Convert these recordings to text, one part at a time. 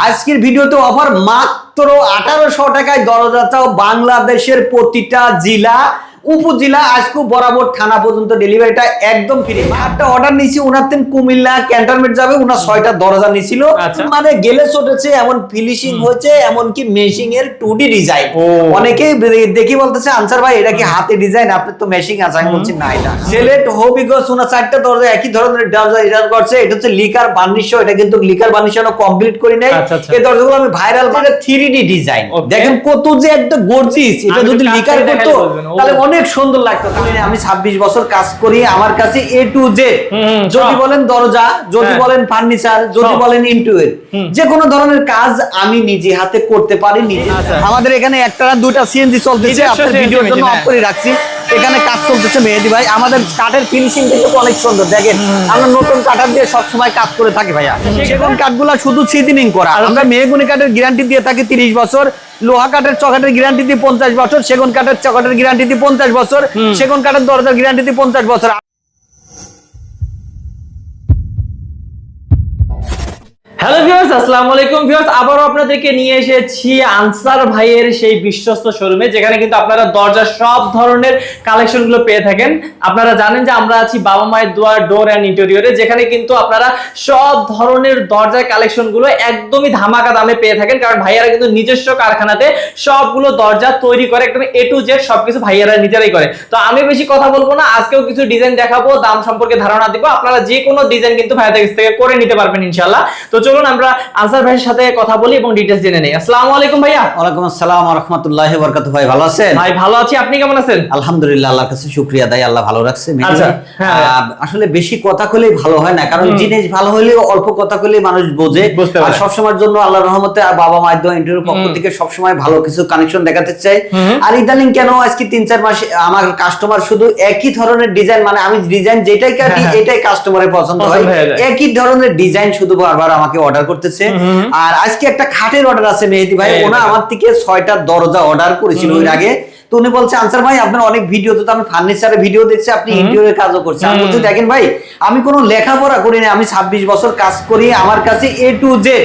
আজকের ভিডিওতে অফার মাত্র আঠারোশো টাকায় দরজা চাও বাংলাদেশের প্রতিটা জেলা উপজেলা আজকে বরাবর থানা পর্যন্ত ডেলিভারিটা একদম ফ্রি একটা অর্ডার নিয়েছি ওনার তেন কুমিল্লা ক্যান্টনমেন্ট যাবে ওনার ছয়টা দরজা নিয়েছিল। আচ্ছা। মানে গেলে চটেছে এমন ফিনিশিং হয়েছে এমনকি মেশিং এর টু ডি ডিজাইন। অনেকেই দেখি বলতেছে আনসার ভাই এটা কি হাতে ডিজাইন আপনার তো মেশিং আছে। আমি বলছি না এটা সিলেট হবিগঞ্জ ওনার চারটা দরজা একই ধরনের দরজা রিটার্ন করছে। এটা হচ্ছে লিকার বার্নিশ এটা কিন্তু লিকার বার্নিশ কমপ্লিট করি নাই। আচ্ছা, আচ্ছা। এই দরজাগুলো আমি ভাইরাল মানে থ্রি ডি ডিজাইন দেখেন কত যে একটা গর্জিস এটা যদি লিকার করতো। তাহলে অনেক সুন্দর লাগতো আমি ছাব্বিশ বছর কাজ করি আমার কাছে এ টু জেড হুম, যদি বলেন দরজা যদি হ্যাঁ। বলেন ফার্নিচার যদি বলেন ইন্টুয়ের। যে কোনো ধরনের কাজ আমি নিজে হাতে করতে পারি নিজে আচ্ছা। আমাদের এখানে একটা দুটা সিএনজি চলতেছে আপনার ভিডিওর জন্য অফ হ্যাঁ। করে রাখছি এখানে কাজ চলতেছে মেহেদি ভাই। আমাদের কাঠের ফিনিশিং কিন্তু অনেক সুন্দর। দেখেন আমরা নতুন কাঠার দিয়ে সবসময় কাজ করে থাকি ভাইয়া। সেগুন কাঠগুলা শুধু সিজনিং করা। আমরা মেহগুনি কাঠের গ্যারান্টি দিয়ে থাকি তিরিশ বছর লোহা কাঠের চকাটের গ্যারান্টি দিয়ে পঞ্চাশ বছর সেগুন কাঠের চকাটের গ্যারান্টি দিয়ে পঞ্চাশ বছর সেগুন কাঠের দরজার গ্যারান্টি দিয়ে পঞ্চাশ বছর। হ্যালো ভিউয়ার্স আসসালামু আলাইকুম ভিউয়ার্স আবারও আপনাদেরকে নিয়ে এসেছি আনসার ভাইয়ের সেই বিশ্বস্ত শোরুমে যেখানে কিন্তু আপনারা দরজার সব ধরনের কালেকশনগুলো পেয়ে থাকেন। আপনারা জানেন যে আমরা আছি বাবা মায়ের দুয়ার ডোর অ্যান্ড ইন্টেরিয়রে যেখানে কিন্তু আপনারা সব ধরনের দরজার কালেকশনগুলো একদমই ধামাকা দামে পেয়ে থাকেন। কারণ ভাইয়ারা কিন্তু নিজস্ব কারখানাতে সবগুলো দরজা তৈরি করে, একদম এ টু জেড সবকিছু ভাইয়ারা নিজেরাই করে। তো আমি বেশি কথা বলব না, আজকেও কিছু ডিজাইন দেখাবো, দাম সম্পর্কে ধারণা দিব। আপনারা যে কোনো ডিজাইন কিন্তু ভাইয়াদের থেকে করে নিতে পারবেন ইনশাল্লাহ তো চলুন আমরা আনসার ভাইয়ের সাথে কথা বলি এবং ডিটেলস জেনে নেই। আসসালামু আলাইকুম ভাইয়া। ওয়ালাইকুম আসসালাম রহমতুল্লাহ বরকাত ভাই ভালো আছেন? ভাই ভালো আছি। আপনি কেমন আছেন? আলহামদুলিল্লাহ আল্লাহর কাছে শুক্রিয়া দেয় আল্লাহ ভালো রাখছে আচ্ছা, হ্যাঁ। আসলে বেশি কথা কলেই ভালো হয় না কারণ জিনিস ভালো হলে অল্প কথা কলে মানুষ বোঝে। আর পারে। সবসময়ের জন্য আল্লাহ রহমতে আর বাবা মায়ের দোয়া ইন্টারভিউ পক্ষ থেকে সবসময় ভালো কিছু কানেকশন দেখাতে চাই। আর ইদানিং কেন আজকে তিন চার মাস আমার কাস্টমার শুধু একই ধরনের ডিজাইন মানে আমি ডিজাইন যেটাই কাটি হ্যাঁ, হ্যাঁ। এটাই কাস্টমারের পছন্দ হয়। একই ধরনের ডিজাইন শুধু বারবার আমাকে অর্ডার করতেছে। আর আজকে একটা খাটের অর্ডার আছে মেহেদি ভাই। ওনা আমার থেকে ছয়টা দরজা অর্ডার করেছিল ওই আগে। তো উনি বলছে আনসার ভাই আপনার অনেক ভিডিও তো আমি ফার্নিচারের ভিডিও দেখছি আপনি ইন্টেরিয়রের কাজও করছেন। আমি বলছি দেখেন ভাই আমি কোনো লেখাপড়া করি না আমি ছাব্বিশ বছর কাজ করি আমার কাছে এ টু জেড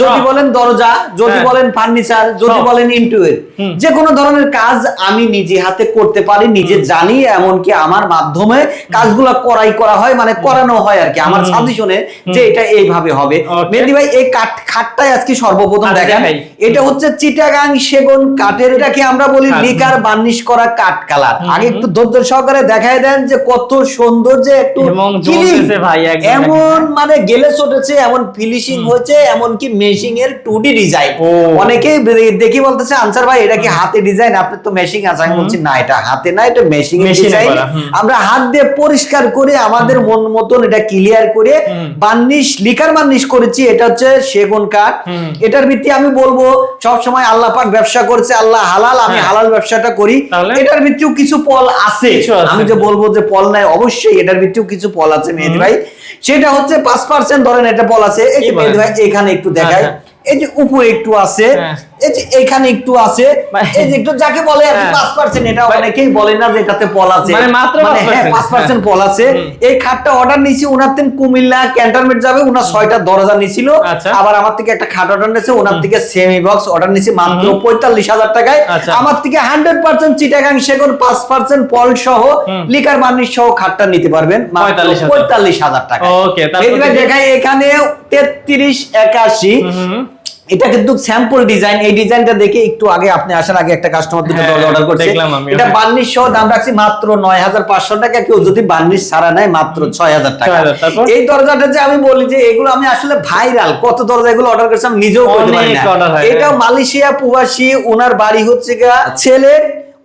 যদি বলেন দরজা যদি হ্যাঁ। বলেন ফার্নিচার যদি বলেন ইন্টেরিয়র যে কোনো ধরনের কাজ আমি নিজে হাতে করতে পারি নিজে জানি এমনকি আমার মাধ্যমে কাজগুলো করাই করা হয় মানে করানো হয় আর কি আমার। সাজেশনে যে এটা এইভাবে হবে. মেহেদি ভাই এই কাঠ খাটটাই আজকে সর্বপ্রথম আচ্ছা, দেখেন। এটা হচ্ছে চিটাগাং সেগুন কাঠের এটাকে আমরা বলি। লিকার বার্নিশ করা কাঠ কালার। আগে একটু ধৈর্য সহকারে দেখায় দেন যে কত সুন্দর যে একটু এমন মানে গেলে চটেছে এমন ফিনিশিং হয়েছে এমনকি মেশিং এর টু ডি ডিজাইন। অনেকেই দেখি বলতেছে আনসার ভাই এটা কি হাতে ডিজাইন আপনার তো মেশিং আছে। আমি বলছি না এটা হাতে না এটা মেশিং এর ডিজাইন আমরা হাত দিয়ে পরিষ্কার করে আমাদের মন মতন এটা ক্লিয়ার করে। বার্নিশ লিকার বার্নিশ করেছি এটা হচ্ছে সেগুন কাঠ। এটার ভিত্তি আমি বলব সব সময় আল্লাহ পাক ব্যবসা করছে আল্লাহ হালাল আমি হ্যাঁ। হালাল ব্যবসাটা করি এটার ভিত্তিও কিছু পল আছে। আমি যে বলব যে পল নাই অবশ্যই এটার ভিত্তিও কিছু পল আছে মেহেদি ভাই। সেটা হচ্ছে পাঁচ পার্সেন্ট ধরেন একটা পল আছে? মেহেদি ভাই এখানে একটু দেখায় আচ্ছা। এই যে উপরে একটু আছে। হ্যাঁ। এই যে এখানে একটু আছে মানে- এই যে একটু যাকে বলে আর হ্যাঁ। এটা মানে- অনেকেই বলে না যে এটাতে পল আছে মানে মাত্র 5% পাঁচ পার্সেন্ট পল আছে এই খাটটা অর্ডার নিয়েছি ওনার তেন কুমিল্লা ক্যান্টনমেন্ট যাবে ওনার ছয়টা দরজা নিয়েছিল আচ্ছা। আবার আমার থেকে একটা খাট অর্ডার ওনার থেকে সেমি বক্স অর্ডার মাত্র পঁয়তাল্লিশ হাজার টাকায় আচ্ছা। আমার থেকে হান্ড্রেড পার্সেন্ট চিটাগাং সেগুন পল সহ লিকার বার্নিশ সহ খাটটা নিতে পারবেন পঁয়তাল্লিশ হাজার। টাকা। এখানে। এটা কিন্তু স্যাম্পল ডিজাইন এই ডিজাইনটা দেখে একটু আগে আপনি আসার আগে একটা কাস্টমার দুটো দল অর্ডার করছে। দেখলাম আমি। এটা বার্নিশ সহ দাম রাখছি মাত্র নয় হাজার পাঁচশো টাকা। কেউ যদি বার্নিশ ছাড়া নেয় মাত্র ছয় হাজার টাকা। এই দরজাটা যে আমি বলি যে এগুলো আমি আসলে ভাইরাল কত দরজা এগুলো অর্ডার করেছিলাম আমি নিজেও করতে পারি না। এটা হ্যাঁ। মালয়েশিয়া প্রবাসী ওনার বাড়ি হচ্ছে গা ছেলে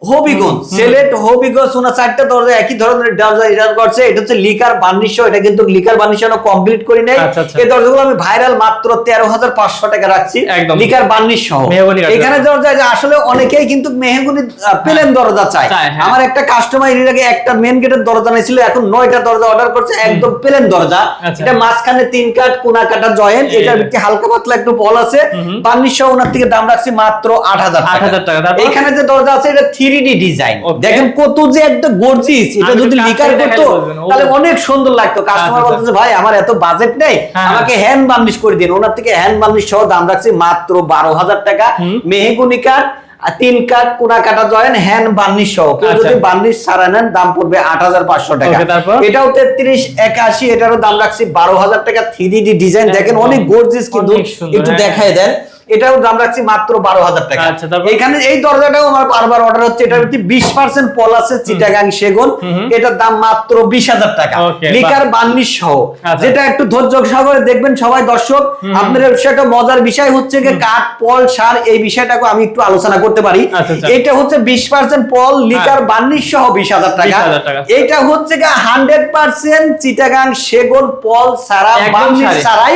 হবিগঞ্জ। সিলেট হবিগঞ্জ ওনার চারটা দরজা একই ধরনের দরজা রিটার্ন করছে। এটা হচ্ছে লিকার বার্নিশ এটা কিন্তু লিকার বার্নিশ কমপ্লিট করি নাই। আচ্ছা, আচ্ছা। এই দরজাগুলো আমি ভাইরাল মাত্র তেরো হাজার পাঁচশো টাকা রাখছি। লিকার বার্নিশ সহ। এখানে দরজা যে আসলে অনেকেই কিন্তু মেহগুনি প্লেন দরজা চায়। হ্যাঁ। আমার একটা কাস্টমার এর আগে একটা মেন গেটের দরজা নিয়েছিল এখন নয়টা দরজা অর্ডার করছে একদম প্লেন দরজা। আচ্ছা। এটা মাঝখানে তিন কাঠ কোনা কাটা জয়েন্ট এই এটার ভিত্তি হালকা পাতলা একটু বল আছে। বার্নিশ সহ ওনার থেকে দাম রাখছি মাত্র আট হাজার 8,000 টাকা, এখানে যে দরজা আছে এটা থ্রি ডি ডিজাইন দেখেন কত যে একটা গর্জিস। এটা যদি লিকার করতো তাহলে অনেক সুন্দর লাগতো। কাস্টমার আচ্ছা, বলতেছে ভাই আমার এত বাজেট নেই। হ্যাঁ। আমাকে হ্যান্ড বার্নিশ করে দিন। ওনার থেকে হ্যান্ড বার্নিশ সহ দাম রাখছি মাত্র বারো হাজার টাকা। হুম। মেহগুনি কাঠ আর তিন কাঠ কোনা কাটা জয়েন হ্যান্ড বার্নিশ সহ। কেউ আচ্ছা। যদি বার্নিশ ছাড়া নেন দাম পড়বে আট হাজার পাঁচশো টাকা। এটাও তেত্রিশ একাশি এটারও দাম রাখছি বারো হাজার টাকা। থ্রি ডি ডিজাইন দেখেন অনেক গর্জিস কিন্তু একটু হ্যাঁ। দেখায় দেন। এটাও দাম রাখছি মাত্র বারো হাজার টাকা। আচ্ছা, এখানে এই দরজাটাও আমার বারবার অর্ডার হচ্ছে এটার ভিত্তি বিশ পার্সেন্ট পল আছে চিটাগাং সেগুন। এটার দাম মাত্র বিশ হাজার টাকা। লিকার বান্নিশ সহ। আচ্ছা। যেটা একটু ধৈর্য সহকারে দেখবেন সবাই দর্শক আপনাদের সেটা মজার বিষয় হচ্ছে যে কাঠ পল সার এই বিষয়টাকে আমি একটু আলোচনা করতে পারি। আচ্ছা, এটা হচ্ছে বিশ পার্সেন্ট পল হ্যাঁ। লিকার বান্নিশ সহ বিশ হাজার টাকা। এটা হচ্ছে হান্ড্রেড পার্সেন্ট চিটাগাং সেগুন পল সারা বান্নিশ সারাই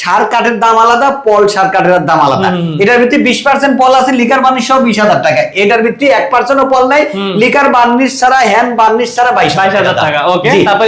সার কাঠের দাম আলাদা পল সার কাঠের দাম আলাদা। এটার ভিত্তি বিশ পার্সেন্ট পল আছে লিকার বার্নিশ সহ বিশ হাজার টাকা। এটার ভিত্তি এক পার্সেন্টও পল নাই লিকার বার্নিশ ছাড়া হ্যান্ড বার্নিশ ছাড়া বাইশ 22,000 টাকা,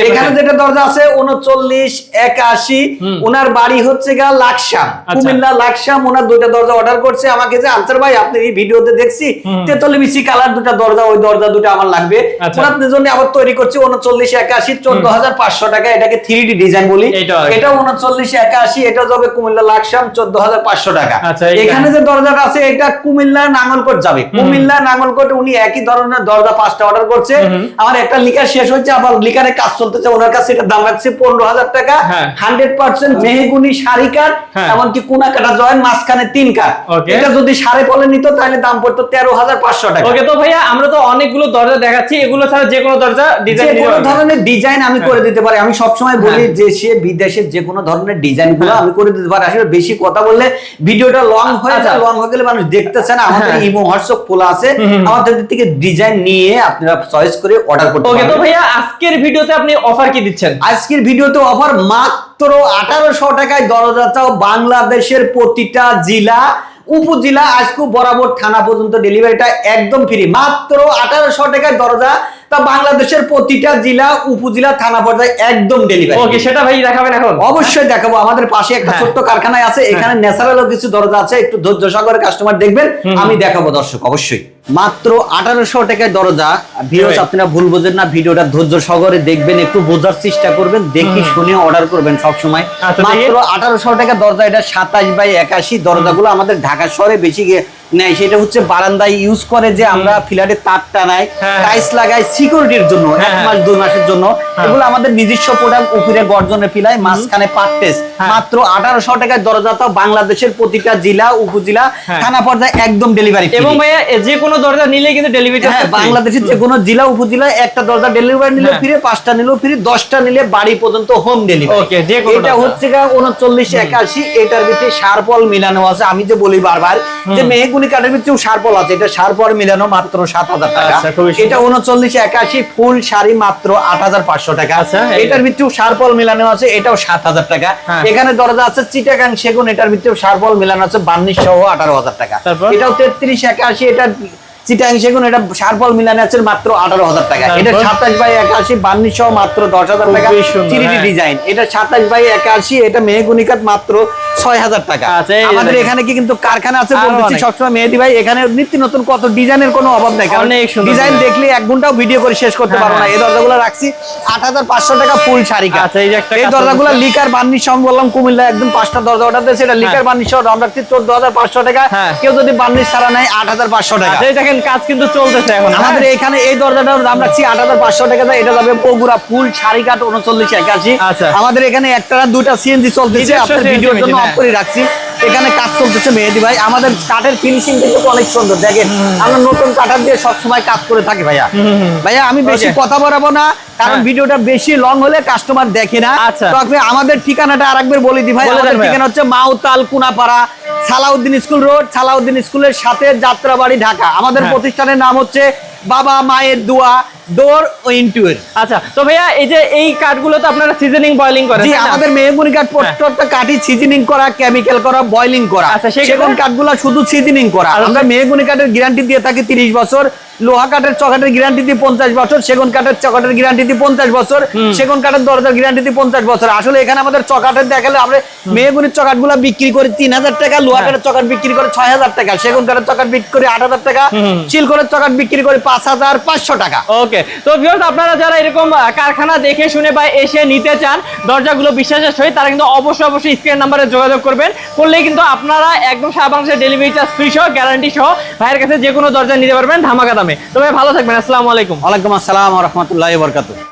এখানে যেটা দরজা আছে উনচল্লিশ একাশি ওনার বাড়ি হচ্ছে গা লাকসাম। আচ্ছা। কুমিল্লা লাকসাম ওনার দুইটা দরজা অর্ডার করছে। আমাকে যে আনসার ভাই আপনি এই ভিডিওতে দেখছি। তেতলি মিশি কালার দুটা দরজা ওই দরজা দুটো আমার লাগবে। আচ্ছা। ওনার জন্য আবার তৈরি করছে উনচল্লিশ একাশি চোদ্দ হাজার পাঁচশো টাকা এটাকে থ্রি ডি ডিজাইন বলি। এটা উনচল্লিশ একাশি এটা যাবে কুমিল্লা লাকসাম চোদ্দ হাজার পাঁচশো টাকা। আচ্ছা, এখানে যে দরজাটা আছে এটা কুমিল্লা নাঙ্গলকোট যাবে। কুমিল্লা নাঙ্গলকোট উনি একই ধরনের দরজা পাঁচটা অর্ডার করছে। আমার একটা লিকার শেষ হচ্ছে আবার লিকারের কাজ চলতেছে ওনার কাছে এটার দাম রাখছে পনেরো হাজার টাকা। হ্যাঁ। হান্ড্রেড পার্সেন্ট মেহগুনি শাড়ি কাঠ হ্যাঁ। এমনকি কোনা কাটা জয়েন মাঝখানে তিন কাঠ। এটা যদি সাড়ে পলে নিত তাহলে দাম পড়তো তেরো হাজার পাঁচশো টাকা। ওকে তো ভাইয়া আমরা তো অনেকগুলো দরজা দেখাচ্ছি এগুলো ছাড়া যে কোনো দরজা যে ডিজাইন কোনো ধরনের ডিজাইন আমি করে দিতে পারি। আমি সবসময় বলি হ্যাঁ। যে সে বিদেশের যে কোনো ধরনের ডিজাইনগুলো হ্যাঁ। আমি করে দিতে পারি আসলে বেশি কথা বললে ভিডিওটা লং হয়ে আচ্ছা। যায় লং হয়ে গেলে মানুষ দেখতেছে না আমাদের হ্যাঁ। ইমো হোয়াটসঅ্যাপ খোলা আছে। আমাদের থেকে ডিজাইন নিয়ে আপনারা চয়েস করে অর্ডার করতে ওকে তো ভাইয়া আজকের ভিডিওতে আপনি অফার কি দিচ্ছেন আজকের ভিডিওতে অফার মাত্র আঠারোশো টাকায় দরজা চাও বাংলাদেশের প্রতিটা জেলা উপজেলা আজকে বরাবর থানা পর্যন্ত ডেলিভারিটা একদম ফ্রি মাত্র আঠারোশো টাকায় দরজা তা বাংলাদেশের প্রতিটা জেলা উপজেলা থানা পর্যায়ে একদম ডেলিভারি ওকে সেটা ভাই দেখাবেন এখন। অবশ্যই দেখাবো। আমাদের পাশে একটা হ্যাঁ। ছোট্ট কারখানায় আছে এখানে ন্যাচারাল কিছু দরজা আছে একটু ধৈর্য সহকারে কাস্টমার দেখবেন আমি দেখাবো দর্শক অবশ্যই। মাত্র আঠারোশো টাকায় দরজা। ভিউস ভাই। আপনারা ভুল বোঝেন না ভিডিওটা ধৈর্য সহকারে দেখবেন একটু বোঝার চেষ্টা করবেন দেখি হুম। শুনে অর্ডার করবেন সব সময় আচ্ছা, মাত্র আঠারোশো টাকা দরজা এটা সাতাশ বাই একাশি। দরজাগুলো আমাদের ঢাকা শহরে বেশি নেয় সেটা হচ্ছে বারান্দায় ইউজ করে যে আমরা তার টানাই। টাইলস লাগাই সিকিউরিটির জন্য এক হ্যাঁ। মাস দুই মাসের জন্য হ্যাঁ। এগুলো আমাদের নিজস্ব প্রোডাক্ট উপরে গর্জনে মাঝখানে হ্যাঁ। মাত্র আঠারোশো বাংলাদেশের প্রতিটা জেলা উপজেলা। থানা পর্যায়ে একদম ডেলিভারি এবং ভাইয়া যে কোনো দরজা নিলে কিন্তু ডেলিভারি বাংলাদেশের যে কোনো জেলা উপজেলায় একটা দরজা ডেলিভারি নিলে। ফ্রি পাঁচটা নিলেও ফ্রি দশটা নিলে বাড়ি পর্যন্ত হোম ডেলিভারি এটা হচ্ছে উনচল্লিশ একাশি এটার ভিতরে সারপল মিলানো আছে আমি যে বলি বারবার যে মেহগুনি কাঠের ভিতরেও সারপল আছে এটা সারপল মিলানো মাত্র সাত হাজার টাকা। আচ্ছা। এটা উনচল্লিশ একাশি ফুল শাড়ি মাত্র আট হাজার পাঁচশো টাকা। আচ্ছা, এই- এটার ভিতরেও সারপল মিলানো আছে এটাও সাত হাজার টাকা। হ্যাঁ। এখানে দরজা আছে চিটাগাং সেগুন এটার ভিতরেও সারপল মিলানো আছে বান্নিশ সহ আঠারো হাজার টাকা। এটাও তেত্রিশ একাশি এটা চিটাং সেগুন এটা সারফল মিলানে আছে মাত্র আঠারো হাজার টাকা। এটা সাতাশ বাই একাশি বান্নিশ সহ মাত্র দশ হাজার টাকা। থ্রি হ্যাঁ। ডিজাইন। এটা সাতাশ বাই একাশি এটা মেহগুনিকাত মাত্র ছয় হাজার টাকা। আচ্ছা, আমাদের এখানে কি কিন্তু কারখানা আছে বলতেছি সবসময় মেহেদি ভাই এখানে নিত্য নতুন কত ডিজাইনের কোনো অভাব নাই কারণ ডিজাইন ডিজাইন। দেখলে এক ঘন্টাও ভিডিও করে শেষ করতে হ্যাঁ, পারব না। হ্যাঁ। এই দরজাগুলো রাখছি আট হাজার পাঁচশো টাকা ফুল শাড়ি আচ্ছা, এই একটা দরজাগুলো লিকার বান্নিশ সহ বললাম কুমিল্লা একদম পাঁচটা দরজা অর্ডার দিয়েছে এটা লিকার বান্নিশ সহ দাম রাখছি চোদ্দ হাজার পাঁচশো টাকা। হ্যাঁ। কেউ যদি বান্নিশ ছাড়া নেয় আট হাজার পাঁচশো টাকা। আচ্ছা, দেখেন কাজ কিন্তু চলতেছে এখন হ্যাঁ? আমাদের এখানে এই দরজাটার দাম রাখছি আট হাজার পাঁচশো টাকা। এটা যাবে বগুড়া ফুল শাড়ি কাঠ উনচল্লিশ একাশি। আমাদের এখানে একটা দুটা সিএনজি চলতেছে আপনার ভিডিওর জন্য মেশিন, অফ করে রাখছি। এখানে কাজ চলতেছে মেহেদি ভাই। আমাদের কাঠের ফিনিশিং কিন্তু অনেক সুন্দর। দেখেন আমরা নতুন কাঠার দিয়ে সবসময় কাজ করে থাকি ভাইয়া। ভাইয়া আমি বেশি কথা বাড়াবো না কারণ হ্যাঁ। ভিডিওটা বেশি লং হলে কাস্টমার দেখে না। আচ্ছা। আমাদের ঠিকানাটা আরেকবার বলে দিই ভাই বলে দেন আমাদের ঠিকানা হচ্ছে মাউতাল কুনাপাড়া সালাউদ্দিন স্কুল রোড সালাউদ্দিন স্কুলের সাথে যাত্রাবাড়ি ঢাকা। আমাদের হ্যাঁ। প্রতিষ্ঠানের নাম হচ্ছে বাবা মায়ের দোয়া। ডোর ও ইন্টুয়ের আচ্ছা তো ভাইয়া এই যে এই কাঠগুলো তো আপনারা সিজনিং বয়লিং করেন জি আমাদের মেহগুনি কাঠ প্রত্যেকটা কাঠই সিজনিং করা কেমিক্যাল করা বয়লিং করা। আচ্ছা, সেগুন কাঠগুলো শুধু সিজনিং করা। আমরা মেহগুনি কাঠের গ্যারান্টি দিয়ে থাকি 30 বছর লোহা কাঠের চকাটের গ্যারান্টি দিয়ে পঞ্চাশ বছর সেগুন কাঠের চকাটের গ্যারান্টি দিয়ে পঞ্চাশ বছর সেগুন কাঠের দরজার গ্যারান্টি দিয়ে পঞ্চাশ বছর। আসলে এখানে আমাদের চকাটের দেখালে আমরা মেহগুনির চকাটগুলা বিক্রি করে তিন হাজার টাকা লোহা হ্যাঁ। কাঠের চকাট বিক্রি করে ছয় হাজার টাকা সেগুন কাঠের চকাট বিক্রি করে আট হাজার টাকা চিলকরের চকাট বিক্রি করে পাঁচ হাজার পাঁচশো টাকা। ওকে। তো ভিউয়ার্স আপনারা যারা এরকম কারখানা দেখে শুনে বা এসে নিতে চান, দরজাগুলো বিশ্বাসের সহিত, তারা কিন্তু অবশ্যই অবশ্যই স্ক্রিন নাম্বারে যোগাযোগ করবেন। করলে কিন্তু আপনারা একদম সারা বাংলাদেশের ডেলিভারি চার্জ ফ্রি সহ গ্যারান্টি সহ ভাইয়ের কাছে যে কোনো দরজা নিতে পারবেন ধামাকা দামে। তবে ভালো থাকবেন। আসসালামু আলাইকুম। আলাইকুম আসসালাম রহমতুল্লাহ বরকাত